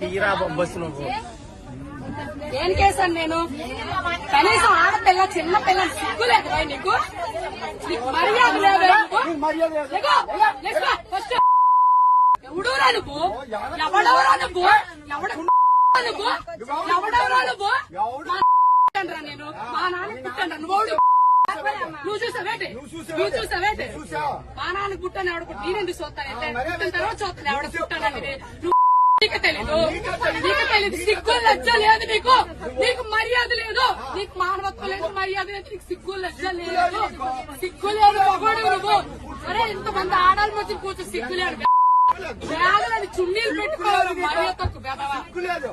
తీరా బస్సు నువ్వు ఏం చేశాను నేను? కనీసం ఆడపిల్ల చిన్న పిల్ల సిగ్గు లేదురా నీకు? మర్యాద లేదా ఫస్ట్. ఎవడురా నువ్వు? ఎవడెవరా నువ్వు? ఎవడ నువ్వు? ఎవడెవరా నువ్వు? నేను. మా నాన్న నువ్వు? నువ్వు చూసావేంటి నువ్వు చూసావేంటి మా నాన్న పుట్టాను ఎవడ పుట్టి నేనెందుకు పుట్టిన తర్వాత చూస్తాను పుట్టానని నువ్వు నీకు తెలీదు. నీకు తెలీదు. సిగ్గు లజ్జ లేదు నీకు. నీకు మర్యాద లేదు. నీకు మానవత్వం లేదు మర్యాద లేదు. నీకు సిగ్గు లజ్జ లేదు. సిగ్గు లేదు. మగోడు నువ్వు? అరే ఇంతమంది ఆడాలి మధ్య కూర్చో సిగ్గు లేదు వేలని చున్నీలు పెట్టుకోవాలి. మర్యాద తక్కువ. సిగ్గు లేదు.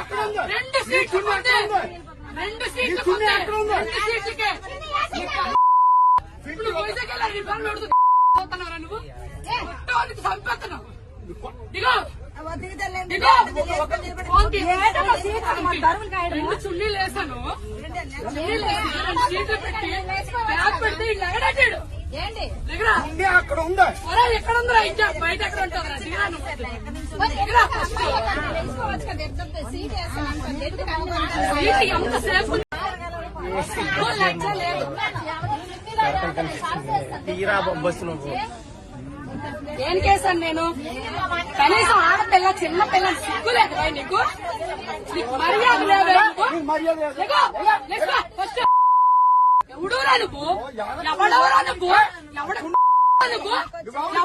దగ్గర ఉంది. రెండు సీట్లు కూర్చో. రెండు సీట్లు కూర్చో. రెండు సీట్లు కూర్చో. రెండు సీట్లకే. ఇప్పుడు వైజాగ్ వెళ్ళాలి, నీ పనులు అడుగుతా. పోతున్నావురా నువ్వు? కొట్టడానికి చంపేస్తున్నావు. దిగో. దిగో. ఓకే. రెండు చున్నీలు వేసాను చున్నీలు. వేసి రెండు సీట్లు పెట్టి బ్యాగ్ పెడితే ఇల్లు ఎగడాడు అక్కడ ఉందా? ఎక్కడ ఉందిరా ఇంకా బయట ఎక్కడ సిగ్గు లజ్జ లేదు. తీరా బస్సు నువ్వు. ఏం చేశాను నేను? కనీసం ఆడపిల్ల చిన్న పిల్ల సిగ్గు లేదురా నీకు. మర్యాద లేదా నీకు? లేకో, లేకో, ఫస్ట్. ఎవడురా నువ్వు? నువ్వు ఎవడెవరా నువ్వు మా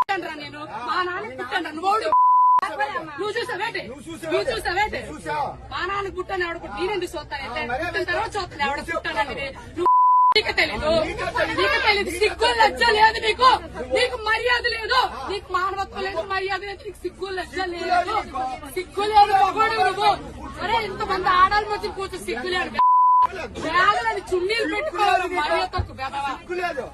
పుట్టానురా నేను మా నాన్న పుట్టాను నువ్వు ఎవడు? నువ్వు చూసావేంటి నువ్వు చూసావేంటి మా నాన్న పుట్టాను ఎవడ పుట్టి నేనెందుకు చూస్తానంటే పుట్టిన తర్వాత చూస్తాను ఎవడ పుట్టానని నువ్వు నీకు తెలీదు. నీకు తెలీదు. సిగ్గు లజ్జ లేదు నీకు. నీకు మర్యాద లేదు. నీకు మానవత్వం లేదు మర్యాద లేదు. నీకు సిగ్గు లజ్జ లేదు. సిగ్గు లేదు మగోడు నువ్వు. అరే ఇంతమంది ఆడాలి మధ్య కూర్చో సిగ్గు లేదు. వేలని చున్నీలు పెట్టుకోవాలి. మర్యాద తక్కువ. సిగ్గు లేదు.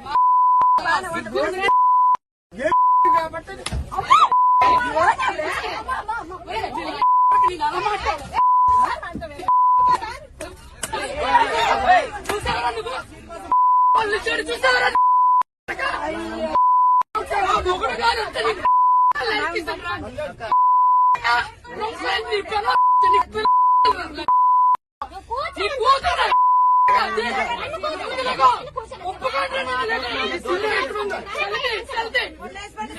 చల్లి.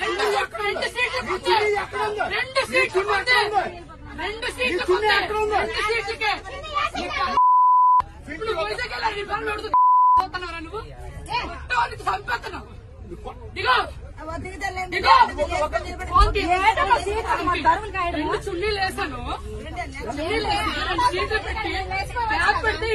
రెండు అక్కడ రెండు సీట్లు కూర్చో. రెండు సీట్లు కూర్చో. రెండు సీట్లు. ఇప్పుడు వైజాగ్ నువ్వు? చంపేస్తున్నావు. రెండు చున్నీలు వేసాను చున్నీలు వేసి పెట్టి బ్యాగ్ పెడితే